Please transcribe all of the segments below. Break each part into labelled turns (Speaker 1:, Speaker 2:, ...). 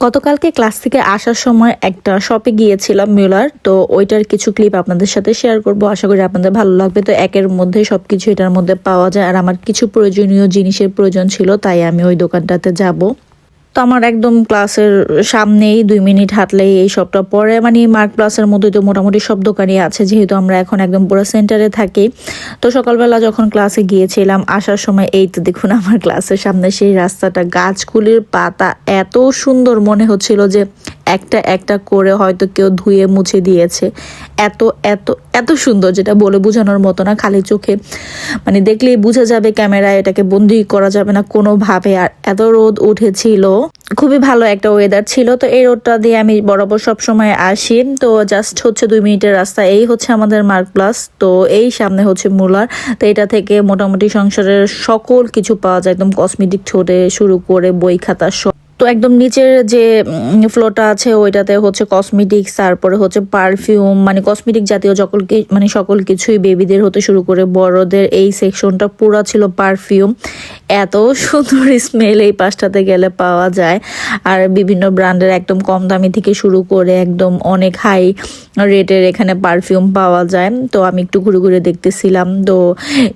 Speaker 1: গতকালকে ক্লাস থেকে আসার সময় একটা শপে গিয়েছিলাম মিউলার তো ওইটার কিছু ক্লিপ আপনাদের সাথে শেয়ার করব। আশা করি আপনাদের ভালো লাগবে। তো একের মধ্যে সব কিছু এটার মধ্যে পাওয়া যায়। আর আমার কিছু প্রয়োজনীয় জিনিসের প্রয়োজন ছিল, তাই আমি ওই দোকানটাতে যাব। তো আমার একদম ক্লাসের সামনেই দুই মিনিট হাঁটলেই এই সবটা। পরে মানে মার্ক প্লাসের মধ্যে তো মোটামুটি সব দোকানই আছে, যেহেতু আমরা এখন একদম পুরো সেন্টারে থাকি। তো সকালবেলা যখন ক্লাসে গিয়েছিলাম, আসার সময় এই তো দেখুন আমার ক্লাসের সামনে সেই রাস্তাটা, গাছগুলির পাতা এত সুন্দর মনে হচ্ছিল যে একটা একটা করে হয়তো কেউ ধুয়ে মুছে দিয়েছে। এত এত এত সুন্দর যেটা বলে বোঝানোর মতো না, খালি চোখে। মানে দেখলেই বোঝা যাবে ক্যামেরায় এটাকে বন্দি করা যাবে না কোনোভাবে। আর এত রোদ উঠেছিল, খুবই ভালো একটা ওয়েদার ছিল। তো এই রোডটা দিয়ে আমি বরাবর সব সময় আসি। তো জাস্ট হচ্ছে দুই মিনিটের রাস্তা। এই হচ্ছে আমাদের মার্ক প্লাস তো এই সামনে হচ্ছে মুলার তো এটা থেকে মোটামুটি সংসারের সকল কিছু পাওয়া যায়। একদম কসমেটিক ছোটে শুরু করে বই খাতা সব। তো একদম নিচের যে ফ্লোরটা আছে, ওইটাতে হচ্ছে কসমেটিক্স তারপরে হচ্ছে পারফিউম মানে কসমেটিক জাতীয় সকল মানে সকল কিছুই বেবিদের হতে শুরু করে বড়দের এই সেকশনটা পুরো ছিল পারফিউম এত সুন্দর স্মেল এই পাশটাতে গেলে পাওয়া যায়। আর বিভিন্ন ব্র্যান্ডের একদম কম দামি থেকে শুরু করে একদম অনেক হাই রেটের এখানে পারফিউম পাওয়া যায়। তো আমি একটু ঘুরে ঘুরে দেখতেছিলাম। তো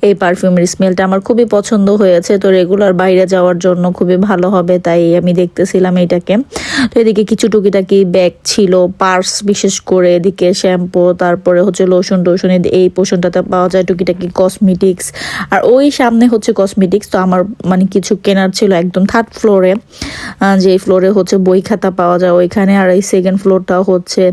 Speaker 1: এই পারফিউমের স্মেলটা আমার খুবই পছন্দ হয়েছে। তো রেগুলার বাইরে যাওয়ার জন্য খুবই ভালো হবে, তাই আমি দেখতেছিলাম এটাকে তো এদিকে কিছু টুকিটাকি ব্যাগ ছিল পার্স বিশেষ করে, এদিকে শ্যাম্পু তারপরে হচ্ছে লোশন টোশন, এই পোষণটাতে পাওয়া যায় টুকিটাকি কসমেটিক্স আর ওই সামনে হচ্ছে কসমেটিক্স তো আমার মানে কিছু কেনার ছিল একদম থার্ড ফ্লোরে যে ফ্লোরে হচ্ছে বই খাতা পাওয়া যায়, ওইখানে আর এই সেকেন্ড ফ্লোরটা হচ্ছে।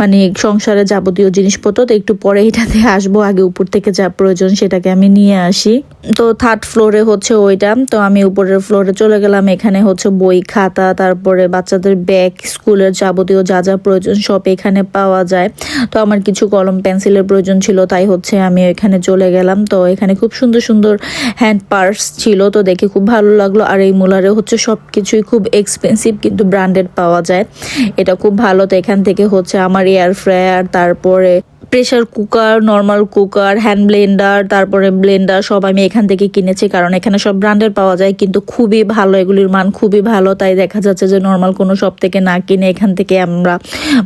Speaker 1: মানে সংসারে যাবতীয় জিনিসপত্র, তো একটু পরে এটাতে আসব, আগে উপর থেকে যা প্রয়োজন সেটাকে আমি নিয়ে আসি। তো থার্ড ফ্লোরে হচ্ছে ওইটা, তো আমি উপরের ফ্লোরে চলে গেলাম, এখানে হচ্ছে বই খাতা, তারপরে বাচ্চাদের ব্যাগ, স্কুলের যাবতীয় যা যা প্রয়োজন সব এখানে পাওয়া যায়। তো আমার কিছু কলম, পেন্সিলের প্রয়োজন ছিল, তাই হচ্ছে আমি এখানে চলে গেলাম। তো এখানে খুব সুন্দর সুন্দর হ্যান্ড পার্স ছিল, তো দেখে খুব ভালো লাগল। আর এই মুলারে হচ্ছে সব কিছুই খুব এক্সপেন্সিভ কিন্তু ব্র্যান্ডেড পাওয়া যায়। এটা খুব ভালো, তো এখান থেকে হচ্ছে আমার এয়ার ফ্রায়ার তারপরে pressure cooker normal cooker hand blender তারপরে ব্লেন্ডার সব আমি এখান থেকে কিনেছি কারণ এখানে সব ব্র্যান্ডের পাওয়া যায় কিন্তু খুবই ভালো, এগুলির মান খুবই ভালো। তাই দেখা যাচ্ছে যে নর্মাল কোনো শপ থেকে না কিনে এখান থেকে আমরা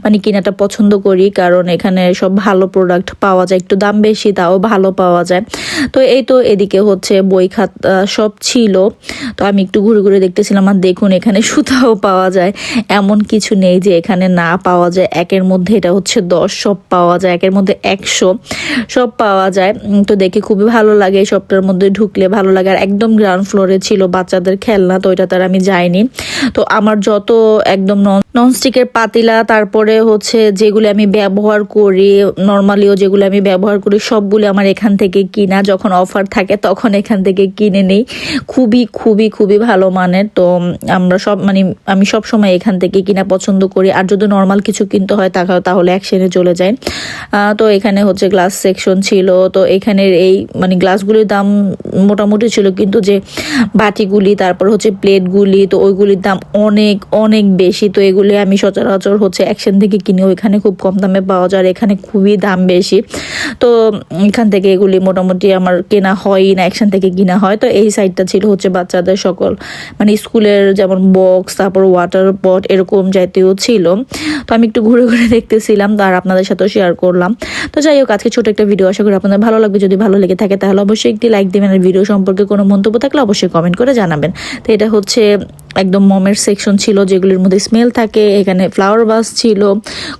Speaker 1: মানে কেনাটা পছন্দ করি কারণ এখানে সব ভালো প্রোডাক্ট পাওয়া যায়। একটু দাম বেশি, তাও ভালো পাওয়া যায়। তো এই তো এদিকে হচ্ছে বই খাতা সব ছিল। তো আমি একটু ঘুরে ঘুরে দেখতেছিলাম আর দেখুন এখানে সুতাও পাওয়া যায়। এমন কিছু নেই যে এখানে না পাওয়া যায়। একের মধ্যে এটা হচ্ছে দশ সব পাওয়া যায়। একের মধ্যে একশো সব পাওয়া যায়। তো দেখে খুবই ভালো লাগে এই সবটার মধ্যে ঢুকলে ভালো লাগে। আর একদম গ্রাউন্ড ফ্লোরে ছিল বাচ্চাদের খেলনা, তো ওইটা তার আমি যাইনি। তো আমার যত একদম ননস্টিকের পাতিলা, তারপরে হচ্ছে যেগুলো আমি ব্যবহার করি নর্মালিও যেগুলো আমি ব্যবহার করি, সবগুলো আমার এখান থেকে কিনা, যখন অফার থাকে তখন এখান থেকে কিনে নেই। খুবই খুবই খুবই ভালো মানের, তো আমরা সব মানে আমি সব সময় এখান থেকে কিনা পছন্দ করি। আর যদি নর্মাল কিছু কিনতে হয় তাহলে একসেনে চলে যায়। তো এখানে হচ্ছে গ্লাস সেকশন ছিল, তো এখানের এই মানে গ্লাসগুলির দাম মোটামুটি ছিল, কিন্তু যে বাটিগুলি, তারপর হচ্ছে প্লেটগুলি তো ওইগুলির দাম অনেক অনেক বেশি, তো এগুলি আমি সচরাচর হচ্ছে অ্যাকশন থেকে কিনি ওইখানে খুব কম দামে পাওয়া যায়, আর এখানে খুবই দাম বেশি। তো এখান থেকে এগুলি মোটামুটি আমার কেনা হয়ই না অ্যাকশন থেকে কিনা হয়। তো এই সাইডটা ছিল হচ্ছে বাচ্চাদের সকল মানে স্কুলের যেমন বক্স তারপর ওয়াটার পট এরকম জাতীয় ছিল। তো আমি একটু ঘুরে ঘুরে দেখতেছিলাম আর আপনাদের সাথেও শেয়ার করলাম। তো যাই হোক, আজকে ছোট একটা ভিডিও আশা করি আপনাদের ভালো লাগবে। যদি ভালো লেগে থাকে, তাহলে অবশ্যই একটি লাইক দিবেন। আর ভিডিও সম্পর্কে কোনো মন্তব্য থাকলে অবশ্যই কমেন্ট করে জানাবেন। তো এটা হচ্ছে একদম মমের সেকশন ছিল যেগুলির মধ্যে স্মেল থাকে, এখানে ফ্লাওয়ার বাস ছিল,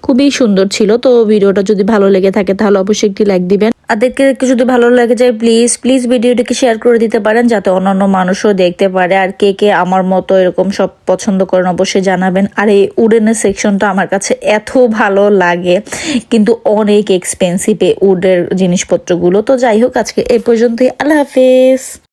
Speaker 1: খুবই সুন্দর ছিল। তো ভিডিওটা যদি ভালো লেগে থাকে তাহলে অবশ্যই একটি লাইক দিবেন। আর দেখতে দেখতে যদি ভালো লাগে যায় প্লিজ প্লিজ ভিডিওটিকে শেয়ার করে দিতে পারেন যাতে অন্যান্য মানুষও দেখতে পারে। আর কে কে আমার মতো এরকম সব পছন্দ করেন অবশ্যই জানাবেন। আর এই উডেনের সেকশনটা আমার কাছে এত ভালো লাগে, কিন্তু অনেক এক্সপেন্সিভ এই উডের জিনিসপত্রগুলো। তো যাই হোক, আজকে এই পর্যন্তই। আল্লাহ হাফেজ।